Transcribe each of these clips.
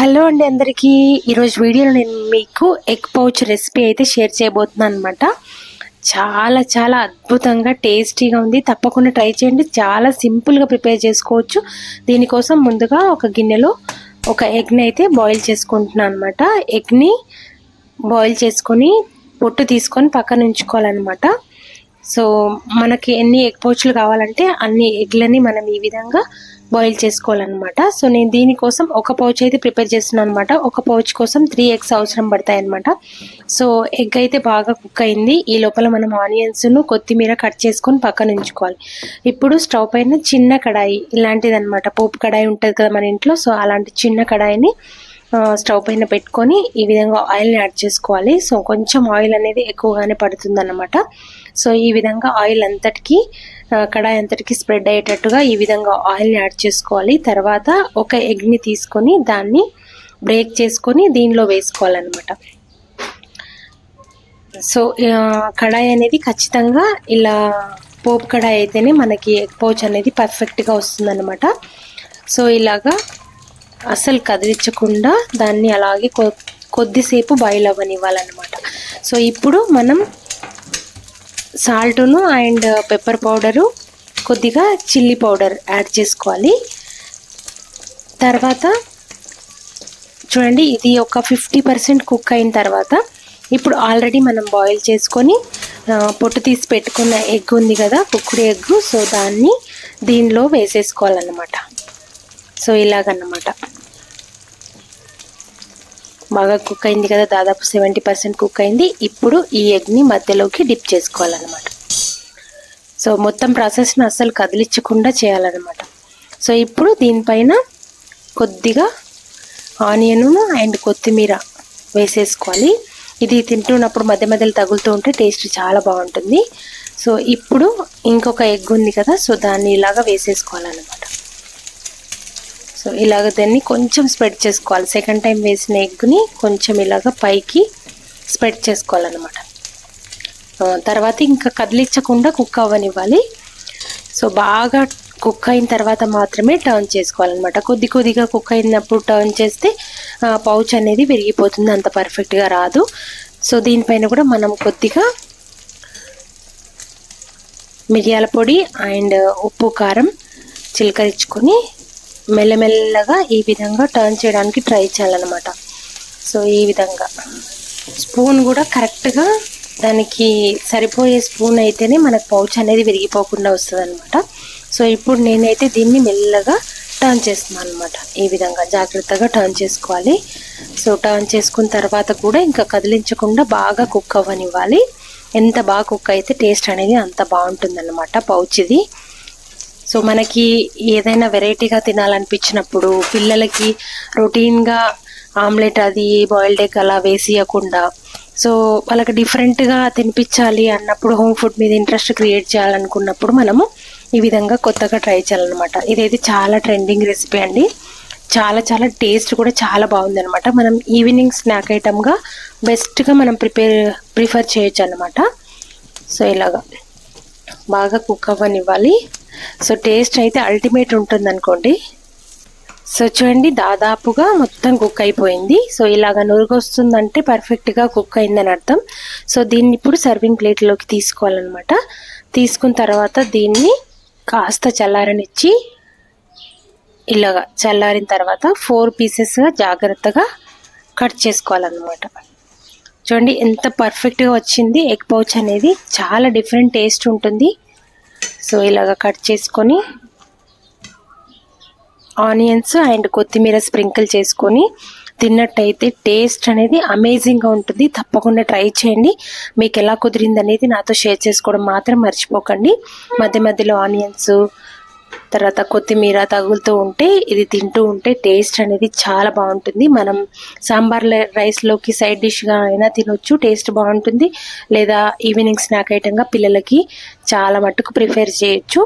Hello అండి అందరికీ. ఈరోజు వీడియోలో నేను మీకు ఎగ్ పౌచ్ రెసిపీ అయితే షేర్ చేయబోతున్నాను అనమాట చాలా చాలా అద్భుతంగా టేస్టీగా ఉంది. తప్పకుండా ట్రై చేయండి. చాలా సింపుల్గా ప్రిపేర్ చేసుకోవచ్చు. దీనికోసం ముందుగా ఒక గిన్నెలో ఒక ఎగ్ని అయితే బాయిల్ చేసుకుంటున్నాను అనమాట ఎగ్ని బాయిల్ చేసుకొని పొట్టు తీసుకొని పక్కన ఉంచుకోవాలన్నమాట. సో మనకి ఎన్ని ఎగ్ పౌచ్లు కావాలంటే అన్ని ఎగ్లని మనం ఈ విధంగా బాయిల్ చేసుకోవాలన్నమాట. సో నేను దీనికోసం ఒక పౌచ్ అయితే ప్రిపేర్ చేస్తున్నాను అనమాట ఒక పౌచ్ కోసం త్రీ ఎగ్స్ అవసరం పడతాయి అనమాట సో ఎగ్ అయితే బాగా కుక్ అయింది. ఈ లోపల మనం ఆనియన్స్ను కొత్తిమీర కట్ చేసుకొని పక్కన ఉంచుకోవాలి. ఇప్పుడు స్టవ్ పైన చిన్న కడాయి ఇలాంటిది అనమాట పోపు కడాయి ఉంటుంది కదా మన ఇంట్లో. సో అలాంటి చిన్న కడాయిని స్టవ్ పైన పెట్టుకొని ఈ విధంగా ఆయిల్ని యాడ్ చేసుకోవాలి. సో కొంచెం ఆయిల్ అనేది ఎక్కువగానే పడుతుంది సో ఈ విధంగా ఆయిల్ అంతటికి కడాయి అంతటికి స్ప్రెడ్ అయ్యేటట్టుగా ఈ విధంగా ఆయిల్ని యాడ్ చేసుకోవాలి. తర్వాత ఒక ఎగ్ని తీసుకొని దాన్ని బ్రేక్ చేసుకొని దీనిలో వేసుకోవాలన్నమాట. సో కడాయి అనేది ఖచ్చితంగా ఇలా పోపు కడాయి అయితేనే మనకి ఎగ్ పౌచ్ అనేది పర్ఫెక్ట్గా వస్తుందన్నమాట. సో ఇలాగా అసలు కదిలించకుండా దాన్ని అలాగే కొద్దిసేపు బాయిల్ అవ్వనివ్వాలన్నమాట. సో ఇప్పుడు మనం సాల్టును అండ్ పెప్పర్ పౌడరు కొద్దిగా చిల్లీ పౌడర్ యాడ్ చేసుకోవాలి. తర్వాత చూడండి ఇది ఒక ఫిఫ్టీ పర్సెంట్ కుక్ అయిన తర్వాత ఇప్పుడు ఆల్రెడీ మనం బాయిల్ చేసుకొని పొట్టు తీసి పెట్టుకున్న ఎగ్ ఉంది కదా కుక్కుడు ఎగ్ సో దాన్ని దీనిలో వేసేసుకోవాలన్నమాట. సో ఇలాగన్నమాట. బాగా కుక్ అయింది కదా దాదాపు సెవెంటీ పర్సెంట్ కుక్ అయింది. ఇప్పుడు ఈ ఎగ్ని మధ్యలోకి డిప్ చేసుకోవాలన్నమాట. సో మొత్తం ప్రాసెస్ని అస్సలు కదిలించకుండా చేయాలన్నమాట. సో ఇప్పుడు దీనిపైన కొద్దిగా ఆనియను అండ్ కొత్తిమీర వేసేసుకోవాలి. ఇది తింటున్నప్పుడు మధ్య మధ్యలో తగులుతూ ఉంటే టేస్ట్ చాలా బాగుంటుంది. సో ఇప్పుడు ఇంకొక ఎగ్ ఉంది కదా సో దాన్ని ఇలాగా వేసేసుకోవాలన్నమాట. సో ఇలాగ దాన్ని కొంచెం స్ప్రెడ్ చేసుకోవాలి. సెకండ్ టైం వేసిన ఎగ్ని కొంచెం ఇలాగ పైకి స్ప్రెడ్ చేసుకోవాలన్నమాట. తర్వాత ఇంకా కదిలించకుండా కుక్ అవ్వనివ్వాలి. సో బాగా కుక్ అయిన తర్వాత మాత్రమే టర్న్ చేసుకోవాలన్నమాట. కొద్ది కొద్దిగా కుక్ అయినప్పుడు టర్న్ చేస్తే పౌచ్ అనేది విరిగిపోతుంది. అంత పర్ఫెక్ట్గా రాదు. సో దీనిపైన కూడా మనం కొద్దిగా మిరియాల పొడి అండ్ ఉప్పు కారం చిలకరించుకొని మెల్లమెల్లగా ఈ విధంగా టర్న్ చేయడానికి ట్రై చేయాలన్నమాట. సో ఈ విధంగా. స్పూన్ కూడా కరెక్ట్గా దానికి సరిపోయే స్పూన్ అయితేనే మనకు పౌచ్ అనేది విరిగిపోకుండా వస్తుంది అనమాట సో ఇప్పుడు నేనైతే దీన్ని మెల్లగా టర్న్ చేస్తున్నాను అనమాట ఈ విధంగా జాగ్రత్తగా టర్న్ చేసుకోవాలి. సో టర్న్ చేసుకున్న తర్వాత కూడా ఇంకా కదిలించకుండా బాగా కుక్ అవ్వనివ్వాలి. ఎంత బాగా కుక్ అయితే టేస్ట్ అనేది అంత బాగుంటుంది పౌచ్ ఇది. సో మనకి ఏదైనా వెరైటీగా తినాలనిపించినప్పుడు పిల్లలకి రొటీన్గా ఆమ్లెట్ అది బాయిల్డ్ ఎగ్ అలా వేసియకుండా సో వాళ్ళకి డిఫరెంట్గా తినిపించాలి అన్నప్పుడు హోమ్ ఫుడ్ మీద ఇంట్రెస్ట్ క్రియేట్ చేయాలనుకున్నప్పుడు మనము ఈ విధంగా కొత్తగా ట్రై చేయాలన్నమాట. ఇదైతే చాలా ట్రెండింగ్ రెసిపీ అండి. చాలా చాలా టేస్ట్ కూడా చాలా బాగుంది అనమాట మనం ఈవినింగ్ స్నాక్ ఐటమ్గా బెస్ట్గా మనం ప్రిపేర్ ప్రిఫర్ చేయొచ్చు అనమాట సో ఇలాగా. బాగా కుక్ అవ్వనివ్వాలి. సో టేస్ట్ అయితే అల్టిమేట్ ఉంటుంది అనుకోండి సో చూడండి దాదాపుగా మొత్తం కుక్ అయిపోయింది. సో ఇలాగ నురుగొస్తుందంటే పర్ఫెక్ట్గా కుక్ అయిందని అర్థం. సో దీన్ని ఇప్పుడు సర్వింగ్ ప్లేట్లోకి తీసుకోవాలన్నమాట. తీసుకున్న తర్వాత దీన్ని కాస్త చల్లారనిచ్చి ఇలాగా చల్లారిన తర్వాత ఫోర్ పీసెస్గా జాగ్రత్తగా కట్ చేసుకోవాలన్నమాట. చూడండి ఎంత పర్ఫెక్ట్గా వచ్చింది. ఎగ్ పౌచ్ అనేది చాలా డిఫరెంట్ టేస్ట్ ఉంటుంది. సో ఇలాగ కట్ చేసుకొని ఆనియన్స్ అండ్ కొత్తిమీర స్ప్రింకిల్ చేసుకొని తిన్నట్టయితే టేస్ట్ అనేది అమేజింగ్గా ఉంటుంది. తప్పకుండా ట్రై చేయండి. మీకు ఎలా కుదిరింది అనేది నాతో షేర్ చేసుకోవడం మాత్రం మర్చిపోకండి. మధ్య మధ్యలో ఆనియన్స్ తర్వాత కొత్తిమీర తగులుతూ ఉంటే ఇది తింటూ ఉంటే టేస్ట్ అనేది చాలా బాగుంటుంది. మనం సాంబార్ రైస్లోకి సైడ్ డిష్గా అయినా తినొచ్చు టేస్ట్ బాగుంటుంది. లేదా ఈవినింగ్ స్నాక్ ఐటెంగా పిల్లలకి చాలా మట్టుకు ప్రిఫర్ చేయొచ్చు.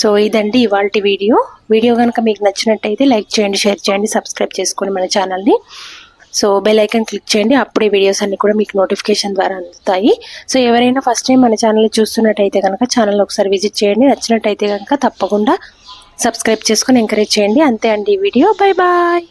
సో ఇదండి ఇవాళ వీడియో. వీడియో కనుక మీకు నచ్చినట్టయితే లైక్ చేయండి షేర్ చేయండి సబ్స్క్రైబ్ చేసుకోండి మన ఛానల్ని. సో బెల్ ఐకన్ క్లిక్ చేయండి. అప్పుడే వీడియోస్ అన్ని కూడా మీకు నోటిఫికేషన్ ద్వారా అందుతాయి. సో ఎవరైనా ఫస్ట్ టైం మన ఛానల్ చూస్తున్నట్టయితే కనుక ఛానల్ ఒకసారి విజిట్ చేయండి. నచ్చినట్టయితే కనుక తప్పకుండా సబ్స్క్రైబ్ చేసుకొని ఎంకరేజ్ చేయండి. అంతే అండి ఈ వీడియో బాయ్ బాయ్